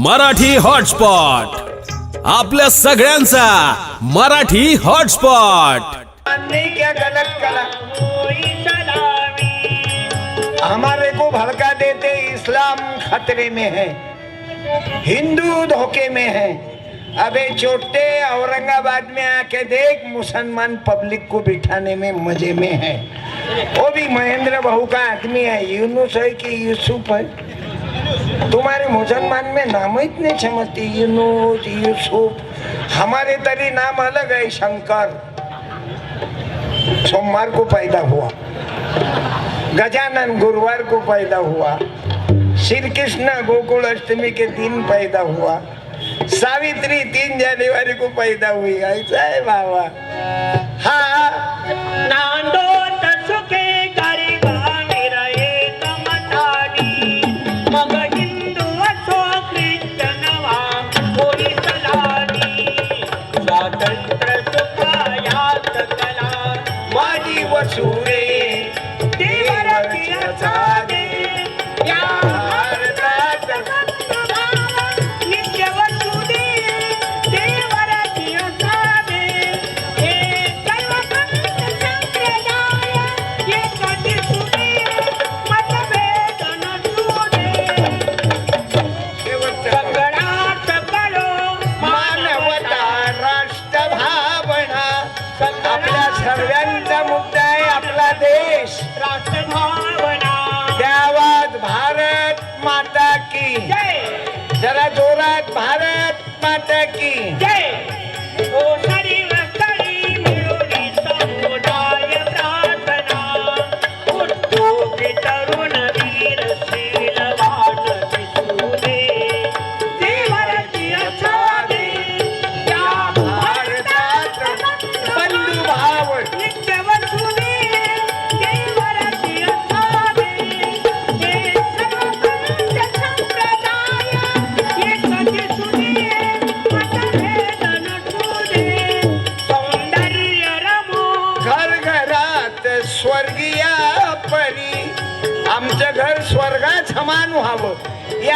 Marathi hotspot. आपल्या सगळ्यांचा Marathi hotspot. क्या गलत हमारे को भड़का देते इस्लाम खतरे में है। हिंदू धोखे में है। अबे चोटे औरंगाबाद में आके देख मुसलमान पब्लिक को बिठाने में मजे में है। वो भी महेंद्र बहू का आदमी है यूनुस है कि यूसुफ है? तुम्हारे मुसलमान में नाम ही नहीं समझती यूनुस यूसुफ हमारे तरी नाम अलग है शंकर। सोमवार को पैदा हुआ। गजानन गुरुवार को पैदा हुआ। श्री कृष्ण गोकुल अष्टमी के दिन पैदा हुआ। सावित्री तीन जानेवारी को पैदा हुई। ऐसा है बाबा। हाँ। नांदो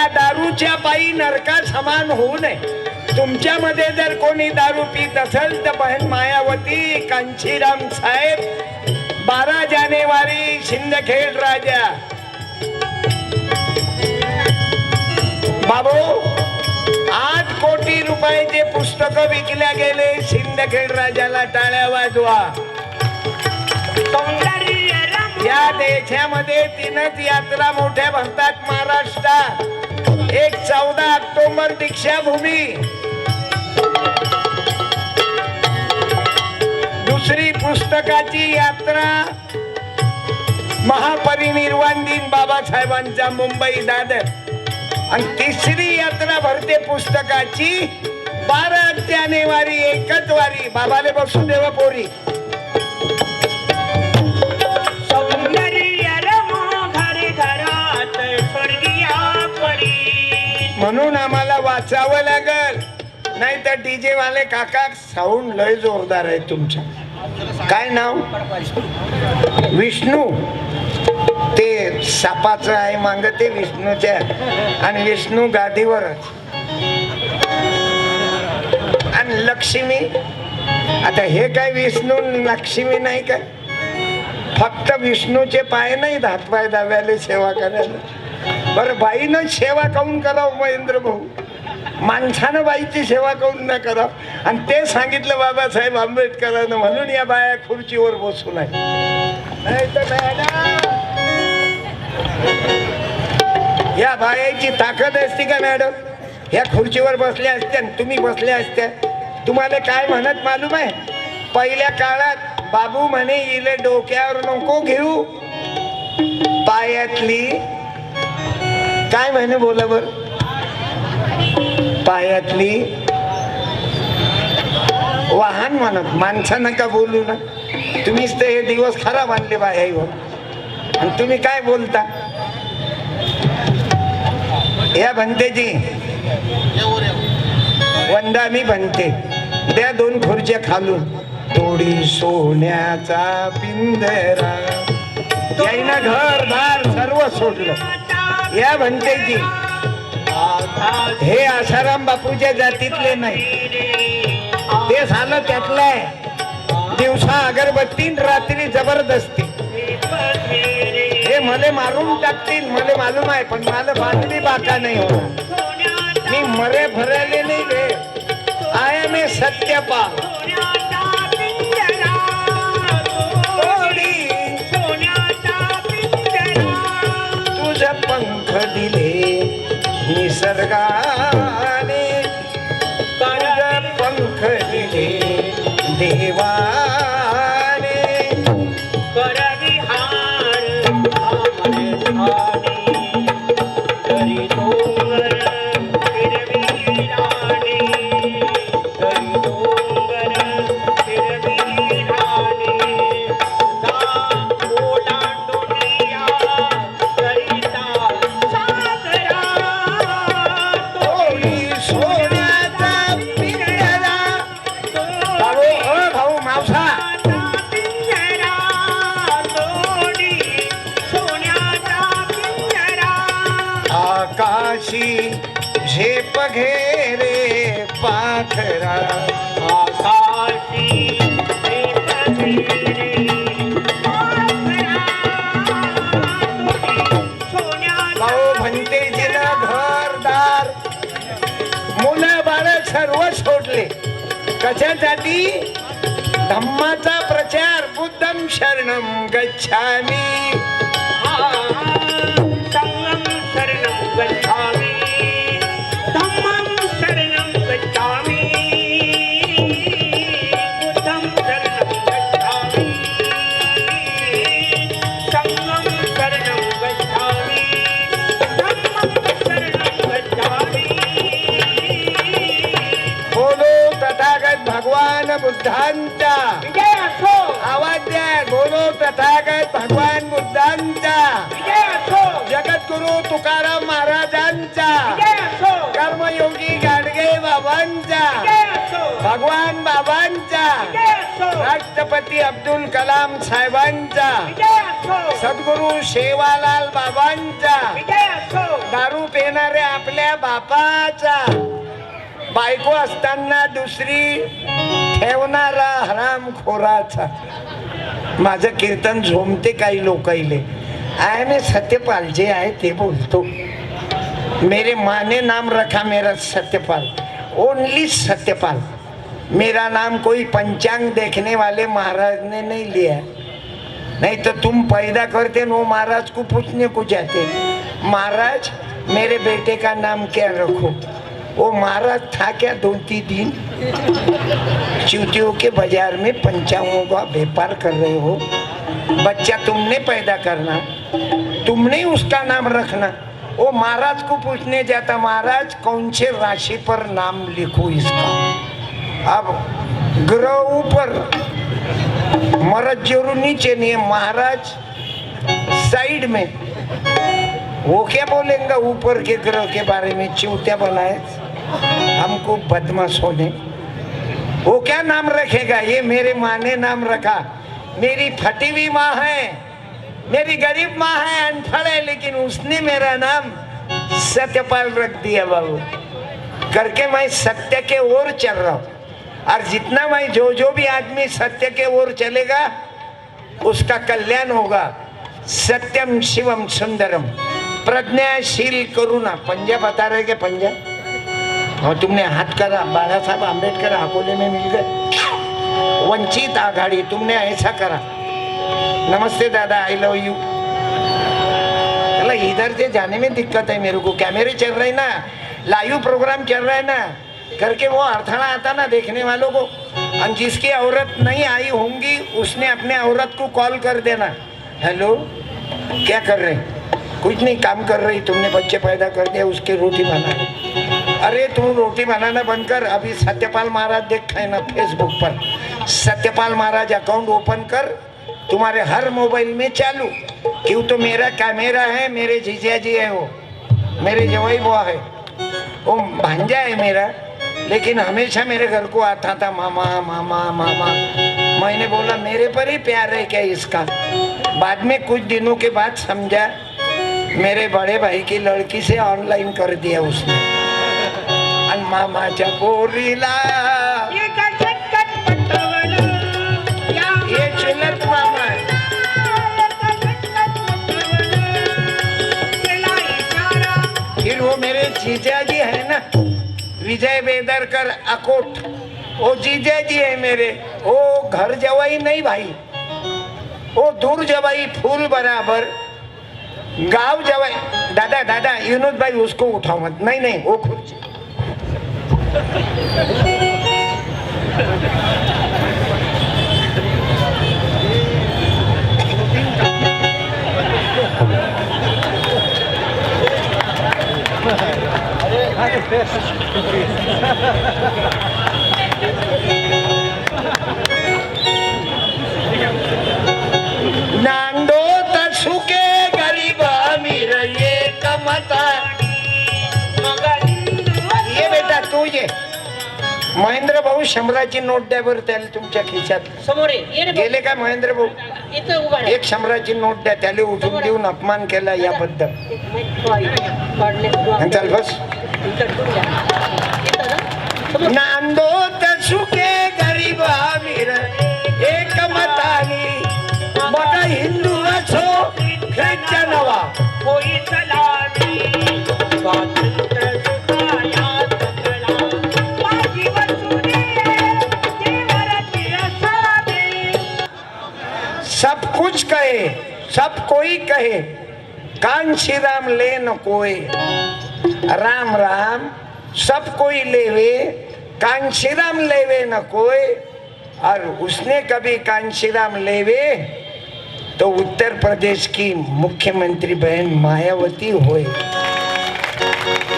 या दारूच्या पायी नरका समान होऊ नये. तुमच्यामध्ये जर कोणी दारू पित असेल तर बहीण मायावती कांशीराम साहेब बारा जानेवारी शिंदखेड राजा. बाबू आठ कोटी रुपयाचे पुस्तक विकल्या गेले शिंदखेड राजाला टाळ्या वाजवा. या देशामध्ये तीनच यात्रा मोठ्या भरतात महाराष्ट्रात. एक चौदा ऑक्टोबर दीक्षाभूमी. दुसरी पुस्तकाची यात्रा. महापरिनिर्वाण दिन बाबासाहेबांचा मुंबई दादर. आणि तिसरी यात्रा भरते पुस्तकाची. बारा जानेवारी एकच वारी. बाबाले बसून देवा पोरी म्हणून आम्हाला वाचावं लागल. नाही तर डीजे वाले काका साऊंड लय जोरदार आहे तुमच्या काय नाव? विष्णू. ते सापाचं आहे मांग ते विष्णूच्या आणि विष्णू गादीवरच. आणि लक्ष्मी. आता हे काय विष्णू लक्ष्मी नाही काय? फक्त विष्णूचे पाय नाही हात पाय दाव्याले सेवा करायला. बरं बाईनं सेवा काऊन करावं महेंद्र भाऊ माणसानं बाईची सेवा काऊन ना करावं? आणि ते सांगितलं बाबासाहेब आंबेडकरानं म्हणून या बाया खुर्चीवर बसून आहे नाही या बायाची ताकद असती का मॅडम? ह्या खुर्चीवर बसल्या असत्या आणि तुम्ही बसल्या असत्या. तुम्हाला काय म्हणत मालूम आहे? पहिल्या काळात बाबू म्हणे इले डोक्यावर नको घेऊ. पायातली काय म्हणे बोला बर? पायातली वाहन म्हणत माणसं नका बोलू ना. तुम्हीच तर हे दिवस खराब आणले बायावर आणि तुम्ही काय बोलता? या भंतेजी. वंदा मी बनते द्या दोन खुर्च्या खालून. थोडी सोन्याचा पिंजरा. याईनं घर दार सर्व सोडलं. या भंतेजी हे आसाराम बापूच्या जातीतले नाही. ते झालं त्यातलं आहे. दिवसा अगरबत्ती रात्री जबरदस्ती. हे मले मारून टाकतील मले मालूम आहे पण मला बांधली बाका नाही होणार मी मरे भरायले नाही रे. I am a Satyapal. घडिले निसर्गा धम्माचा प्रचार बुद्धम शरण गच्छामी संगम शरणं गच्छामि बुद्धांचा विजय असो. आवाज द्या बोलो तथागत भगवान बुद्धांचा विजय असो. जगद्गुरु तुकाराम महाराजांचा विजय असो. कर्मयोगी गाडगे बाबांचा विजय असो. भगवान बाबांचा विजय असो. राष्ट्रपती अब्दुल कलाम साहेबांचा विजय असो. सद्गुरु शेवालाल बाबांचा विजय असो. दारू पिणाऱ्या आपल्या बापाचा बायको असताना दुसरी ठेवणारा हरामखोराचा माझं कीर्तन झोमते काही लोकाईले. आय मी सत्यपाल जे आहे ते बोलतो. मेरे माने नाम रखा मेरा सत्यपाल. ओनली सत्यपाल. मेरा नाम कोई पंचांग देखने वाले महाराज ने नहीं लिया. नहीं तो तुम पैदा करते न वो महाराज को पूछने को जाते. महाराज मेरे बेटे का नाम क्या रखो? वो महाराज था क्या दो तीन दिन? चूतियों के बाजार में पंचांगों का व्यापार कर रहे हो। बच्चा तुमने पैदा करना तुमने उसका नाम रखना। वो महाराज को पूछने जाता महाराज कौन से राशि पर नाम लिखो इसका? अब ग्रह ऊपर मरद जरूर नीचे नहीं है महाराज साइड में। वो क्या बोलेंगे ऊपर के ग्रह के बारे में चूतिया बनाए हमको बदमाश होने। वो क्या नाम रखेगा? ये मेरे माँ ने नाम रखा। मेरी फटी हुई माँ है, मेरी गरीब माँ है अनपढ़ है, लेकिन उसने मेरा नाम सत्यपाल रख दिया बाबू। करके मैं सत्य के ओर चल रहा हूँ। और जितना मैं जो जो भी आदमी सत्य के ओर चलेगा, उसका कल्याण होगा। सत्यम शिवम सुंदरम। प्रज्ञाशील करुणा। पंजा बता रहे पंजा? और तुमने हाथ करा बाला साहब आम्बेडकर अकोले में मिल गए। वंचित आघाड़ी तुमने ऐसा करा। नमस्ते दादा आई लव यू चला इधर से जाने में दिक्कत है मेरे को कैमरे चल रहे ना लाइव प्रोग्राम चल रहा है ना करके वो अड़थड़ा आता ना देखने वालों को। और जिसकी औरत नहीं आई होंगी उसने अपने औरत को कॉल कर देना। हेलो क्या कर रहे हैं? कुछ नहीं काम कर रही तुमने बच्चे पैदा कर दिया उसकी रोटी बना। अरे तू रोटी बनाना बंद कर, अभी सत्यपाल महाराज देख है ना फेसबुक पर। सत्यपाल महाराज अकाउंट ओपन कर, तुम्हारे हर मोबाइल में चालू। क्यों तो मेरा कैमेरा है, मेरे जीजा जी है वो। मेरे जवाई बुआ है। वो भांजा है मेरा। लेकिन हमेशा मेरे घर को आता था, मामा मामा मामा। मैंने बोला, मेरे पर ही प्यार है क्या इसका? बाद में कुछ दिनों के बाद समझा, मेरे बड़े भाई की लड़की से ऑनलाइन कर दिया उसने। मामाच्या पोरीला एका झटक्यात पटवलं. या हे चुलत मामा. एका. केला इशारा. फिर वो मेरे जीजाजी है ना विजय बेदरकर अकोट वो जीजाजी है मेरे वो घर जवाई नहीं भाई वो दूर जवाई फूल बराबर गांव जवाई दादा दादा युनुस भाई उसको उठाओ मत नहीं नहीं वो खुद नांदो तसुके गरीब अमीर ये कमता ये ये महेंद्र भाऊ शंभराची नोट द्या बरं त्याला तुमच्या खिशात समोर ये. ये रे गेले का महेंद्र भाऊ भाऊ. इथं उभा राहा. एक शंभराची नोट द्या त्याला उठून देऊन अपमान केला याबद्दल आणि चल बस इथं ठेवून द्या. इथं ना. समोर. नांदो तसुके गरीब एक मतानी मग हिंदू असो ख्रिश्चन वा होई सलामी. स्वातंत्र्य कुछ कहे सब कोई कहे। कान श्री राम ले न कोई राम राम सब कोई लेवे। कान श्री राम लेवे न कोई और उसने कभी कान श्री राम लेवे तो उत्तर प्रदेश की मुख्यमंत्री बहन मायावती होए।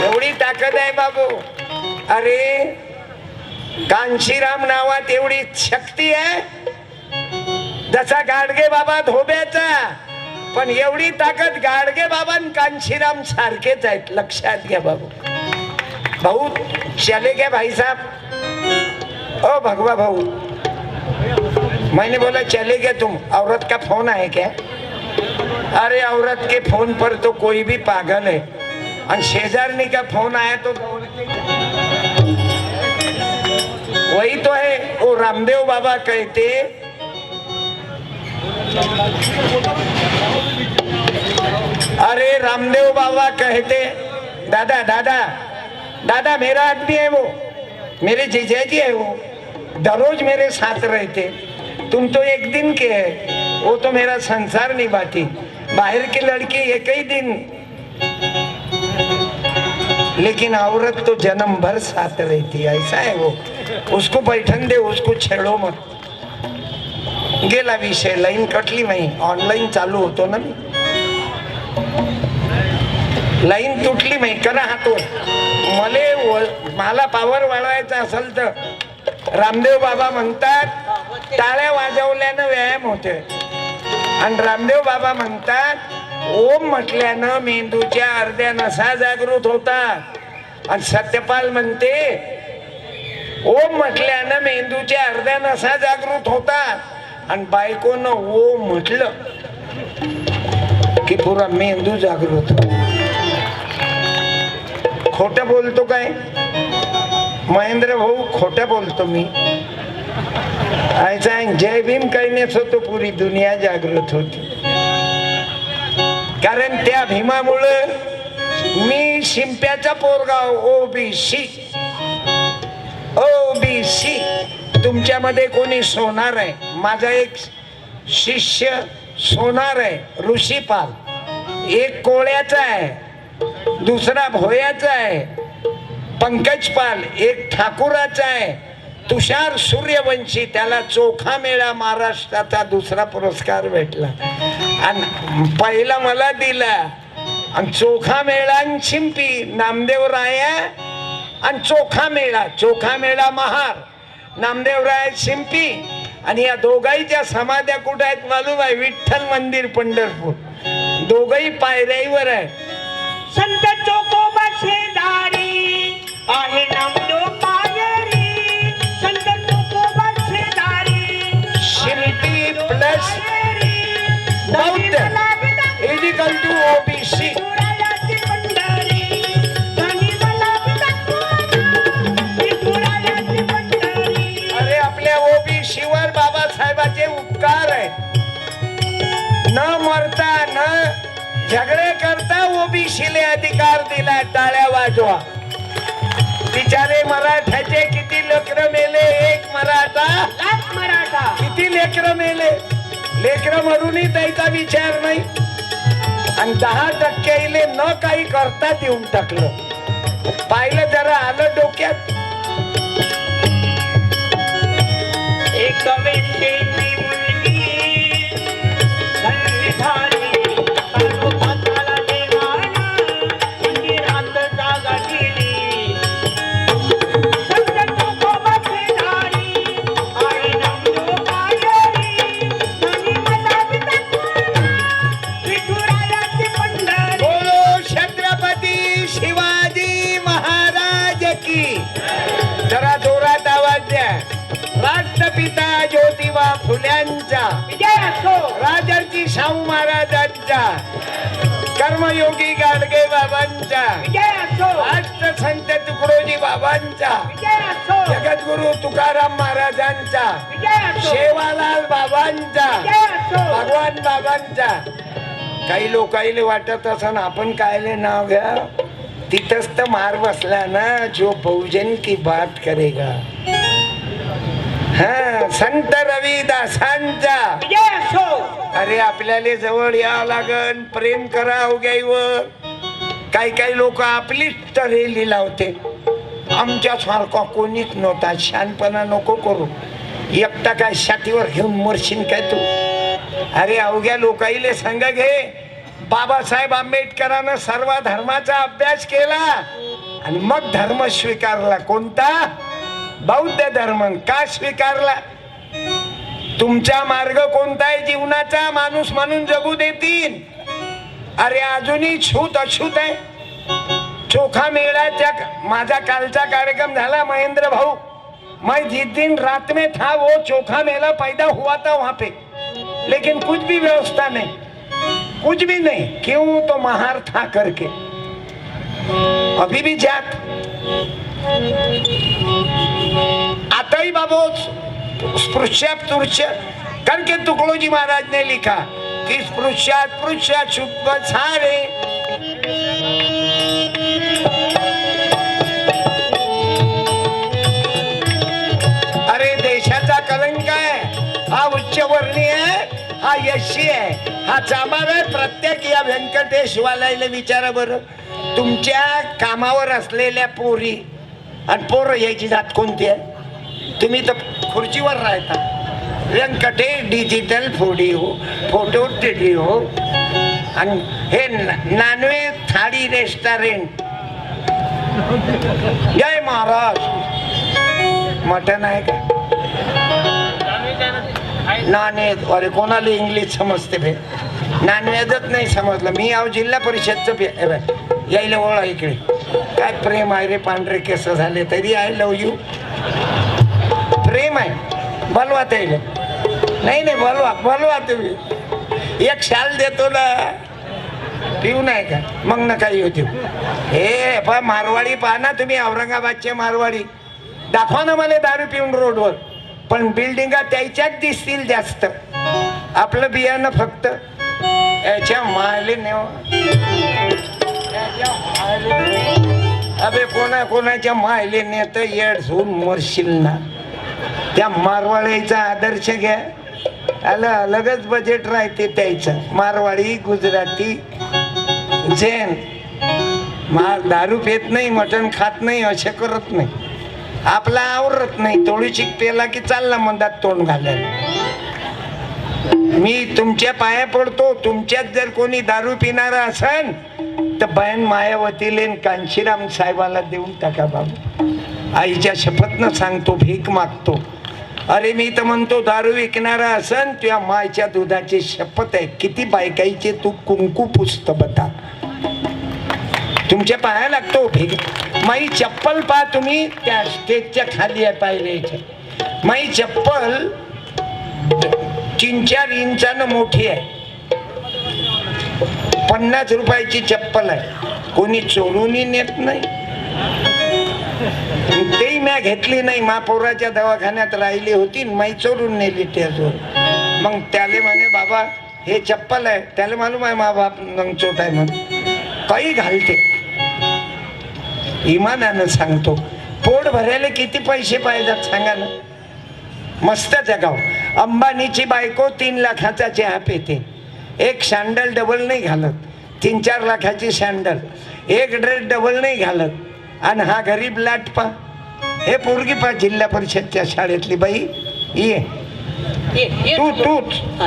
एवढी ताकद आहे बाबू। अरे कांशीराम नावात एवढी शक्ती आहे जसा गाडगे बाबा धोब्याचा पण एवढी ताकद गाडगे बाबा कांशीराम सारखेच आहेत. लक्षात घ्या बाबू. भाऊ चले घ्या भाई साहब. ओ भगवा भाऊ. मैंने बोला चले गए तुम औरत का फोन आहे क्या? अरे औरत के फोन पर तो कोई भी पागल है। और शेजारनी का फोन आया तो वही तो है। वो रामदेव बाबा कहते अरे रामदेव बाबा कहते, दादा दादा दादा मेरा आदमी है वो, मेरे जीजाजी है वो, दररोज मेरे साथ रहते, तुम तो एक दिन के है, वो तो मेरा संसार नहीं निभाती, बाहर की लड़की एक ही दिन, लेकिन औरत तो जन्म भर साथ रहती है ऐसा है वो, उसको बैठन दे, उसको छेड़ो मत। गेला विषय लाईन कटली नाही ऑनलाईन चालू होतो ना मी. लाईन तुटली नाही करा हातो मले मला पावर वाढवायचा असेल तर. रामदेव बाबा म्हणतात टाळ्या वाजवल्यानं व्यायाम होते आणि रामदेव बाबा म्हणतात ओम म्हटल्यानं मेंदूच्या अर्ध्या नसा जागृत होतात आणि सत्यपाल म्हणते ओम म्हटल्यानं मेंदूच्या अर्ध्या नसा जागृत होतात आणि बायकोनं ओ म्हटलं की पुरा मेंदू जागृत हो. खोट बोलतो काय? महेंद्र भाऊ खोट बोलतो मी. ऐसा जय भीम करण्यास होतो पुरी दुनिया जागृत होती. कारण त्या भीमामुळं मी शिंप्याचा पोरगा ओबीसी ओबीसी तुमच्यामध्ये कोणी सोनार आहे? माझा एक शिष्य सोनार आहे ऋषीपाल. एक कोळ्याचा आहे दुसरा भोयाचा आहे पंकजपाल एक ठाकुराचा आहे. तुषार सूर्यवंशी त्याला चोखा मेळा महाराष्ट्राचा दुसरा पुरस्कार भेटला. आणि पहिला मला दिला. आणि चोखा मेळा आणि शिंपी नामदेवराय आणि चोखा मेळा. चोखा मेळा महार नामदेवराय शिंपी आणि या दोघाईच्या समाध्या कुठे आहेत मालूम आहे? विठ्ठल मंदिर पंढरपूर. दोघही पायऱ्यावर आहे संत चोकोबा शेजारी आहे नामदो पायरी. संत चोकोबा शेजारी शिल्पी प्लस बौद्ध. इजिकल टू ओबीसी झगडे करता ओबीसीले अधिकार दिला टाळ्या वाजवा. बिचारे मराठ्याचे किती लेकर मेले एक मराठा मराठा. किती लेकर मेले. लेकर मरूनही त्याचा विचार नाही. आणि दहा टक्के न काही करता देऊन टाकलं. पाहिलं जरा आलं डोक्यात. एक फुल्यांचा. विजय असो. राजर्षी शाहू महाराजांचा. कर्मयोगी गाडगे बाबांचा. विजय असो. राष्ट्रसंत तुकडोजी बाबांचा. विजय असो. जगद्गुरु तुकाराम महाराजांचा. विजय असो. शेवालाल बाबांचा. विजय असो. भगवान बाबांचा. काही लोकाईले वाटत असं आपण कायले नाव घ्या. तिथंच तर मार बसला ना जो बहुजन की बात करेगा. हा संत रविदासांचा अरे आपल्याला जवळ यावं लागन. प्रेम करा अवघ्याईवर काही काही लोक आपलीच तऱ्हेली लावते. आमच्यासारखा कोणीच नव्हता. शानपणा नको करू. एकटा काय छातीवर घेऊन मरशील काय तू? अरे अवघ्या लोकाईले संग घे. बाबासाहेब आंबेडकरांनं सर्व धर्माचा अभ्यास केला आणि मग धर्म स्वीकारला. कोणता? बौद्ध धर्म का स्वीकारला? तुमचा मार्ग कोणता आहे? जीवनाचा माणूस म्हणून जगू देतील. अरे अजूनही छूत अछूत आहे. चोखा मेळाच्या माझा कालचा कार्यक्रम झाला महेंद्र भाऊ. मैं जिस दिन रात में था वो चोखा मेला पैदा हुआ था वहां पे. लेकिन कुछ भी व्यवस्था नहीं। कुछ भी नहीं। क्यों तो महार था करके। अभी भी जात। आताही बाबो स्पृश्या स्पृश्य करके तुकडोजी महाराज ने लिखा की स्पृश्यात स्पृश्या शुभ सारे अरे देशाचा कलंक आहे हा उच्चवर्णीय आहे हा यशी आहे हा चामार आहे प्रत्येक या व्यंकटेशवाल्याला विचारा बरं तुमच्या कामावर असलेल्या पोरी आणि पोरं यायची जात कोणती आहे तुम्ही तर खुर्चीवर राहता. व्यंकटे डिजिटल फोडिओ फोटो स्टुडिओ आणि हे नानवे थाळी रेस्टॉरंट जय महाराज. मटन आहे का? नॉनव्हेज अरे कोणाला इंग्लिश समजते भे नॉनव्हेजच नाही समजलं. मी आहो जिल्हा परिषदचं यायला ओळा इकडे. काय प्रेम आहे रे पांढरे केस झाले तरी आय लव यू प्रेम आहे. बोलवा त्याला. नाही नाही बोलवा बोलवा तुम्ही. एक शाल देतो ना पिऊ नाही का? मग नका काही होते. हे पा मारवाडी पहा ना तुम्ही औरंगाबादचे मारवाडी. दाखवा ना मला दारू पिऊन रोडवर. पण बिल्डिंगा त्याच्यात दिसतील जास्त. आपलं बियाणं फक्त. याच्या मायले हो. नेव अबे कोणा कोणाच्या मायले नेत येड होऊन मरशील ना. त्या मारवाडीचा आदर्श घ्या. आलं अलगच बजेट राहते त्याचं. मारवाडी गुजराती जैन. मार दारू पेत नाही मटण खात नाही असे करत नाही. आपला आवरत नाही. थोडी पेला की चालला मंदात तोंड घालायला. मी तुमच्या पाया पडतो. तुमच्यात जर कोणी दारू पिणारा असन तर बहन मायावतीले कांशीराम साहेबाला देऊन टाका बाबू. आईच्या शपथनं सांगतो भीक मागतो. अरे मी तर म्हणतो दारू विकणारा असन तुझ्या मायच्या दुधाची शपथ आहे. किती बायकाईचे तू कुंकू पुसत बता. तुमच्या पाया लागतो भीक माई चप्पल पा तुम्ही त्या स्टेजच्या खाली आहे पायऱ्याच्या माई चप्पल तीन चार इंचानं मोठी आहे. पन्नास रुपयाची चप्पल आहे. कोणी चोरूनही नेत नाही. ते म्या घेतली नाही. महापौराच्या दवाखान्यात राहिली होती माई चोरून नेली त्याजवळ. मग त्याले म्हणे बाबा हे चप्पल आहे. त्याला मालूम आहे मा बाप नंगचोट आहे म्हणून. काही घालते. इमानानं सांगतो. पोट भरायला किती पैसे पाहिजेत सांगा ना. मस्त जगाव. अंबानीची बायको तीन लाखाचा चहा पेते. एक सँडल डबल नाही घालत. तीन चार लाखाची सँडल. एक ड्रेस डबल नाही घालत. आणि हा गरीब लाट पा हे पोरगी पा जिल्हा परिषदच्या शाळेतली बाई. ये. तू तूच. हा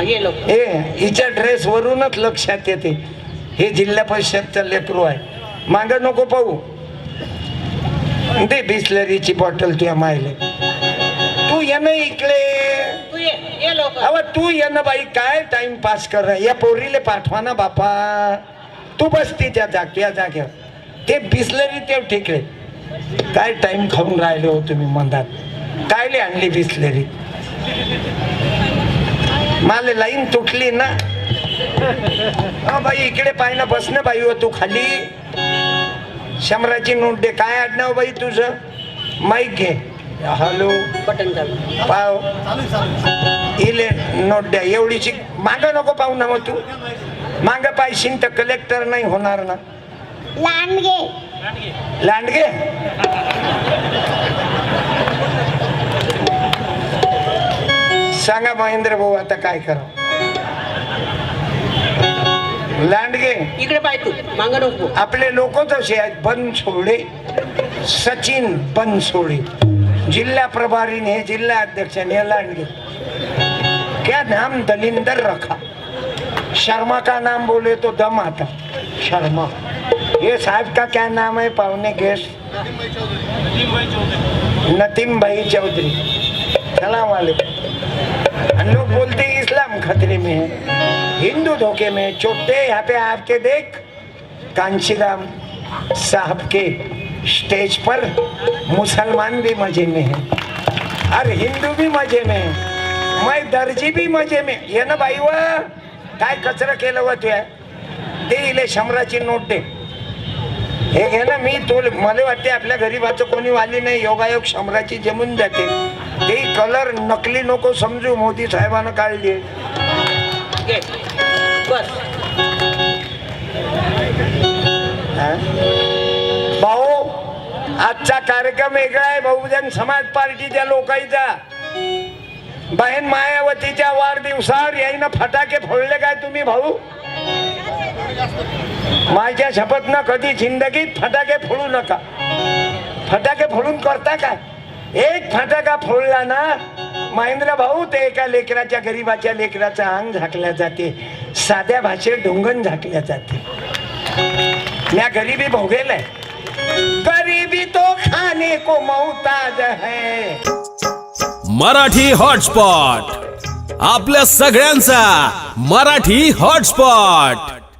हिच्या ड्रेसवरूनच लक्षात येते. हे जिल्हा परिषदचं लेकरू आहे. माग नको पाहू. दे बिस्लरीची बॉटल तुझ्या मायले. तू ये ना इकडे. तू ये ये लोक अव तू ये ना बाई काय टाइम पास कर या पोरीले पाठवा ना बापा. तू बस तिच्या जाग या जागेवर. ते बिस्लरी ते ठिकले. काय टाइम खाऊन राहिले हो तुम्ही मंदात? कायले आणली बिस्लरी? मला लाईन तुटली ना. अ बाई इकडे पाय ना बस ना बाई हो तू खाली. शंभराची नोट दे काय आडनाव बाई तुझं? माईक घे. हॅलो. बटन पाव. इले नोट द्या एवढीची माग नको पाहू ना मग तू. माग पाहिशीन तर कलेक्टर नाही होणार ना. लांडगे लांडगे. सांगा महेंद्र भाऊ आता काय करा? लांडगे? इकडे पाय तू मांग नको. आपले लोक तसे आहेत बनसोडे सचिन बनसोडे जिल्हा प्रभारी ने जिल्हा अध्यक्ष ने लांडगे. क्या नाम दलिंदर रखा? शर्मा का नाम बोले तो दम आता. शर्मा. ये साहब का क्या नाम है पावने गेस्ट नतीम भाई चौधरी सलाम वालेकुम हम लोग बोलते हैं इस्लाम खतरे में है। हिंदू धोखे में है। चोटे यहाँ पे आपके देख कांशीराम साहब के स्टेज पर मुसलमान भी मजे में है। और हिंदू भी मजे में है। मैं दर्जी भी मजे में। ये ना बाई व काय कचरा केलं होत्या दे इले शंभराची नोट। दे हे घे ना मी तो मला वाटते आपल्या गरीबाचं कोणी वाली नाही. योगायोग शंभराची जमून जाते. ते कलर नकली नको समजू मोदी साहेबानं काढली? भाऊ आजचा कार्यक्रम वेगळा आहे. बहुजन समाज पार्टीच्या लोकांचा. बहीण मायावतीच्या वाढदिवसावर याईनं फटाके फोडले काय तुम्ही भाऊ? माझ्या शपथ ना कधी जिंदगीत फटाके फोडू नका. फटाके फोडून करता काय? एक फटाका फोडला ना महेंद्र भाऊ ते एका लेकराच्या गरीबाच्या लेकराचा अंग झाकल्या जाते. साध्या भाषेत ढोंगण झाकल्या जाते. या गरीबी भोगेल है गरीबी तो खाने को मौताज है. मराठी हॉटस्पॉट. आपल्या सगळ्यांचा मराठी हॉटस्पॉट.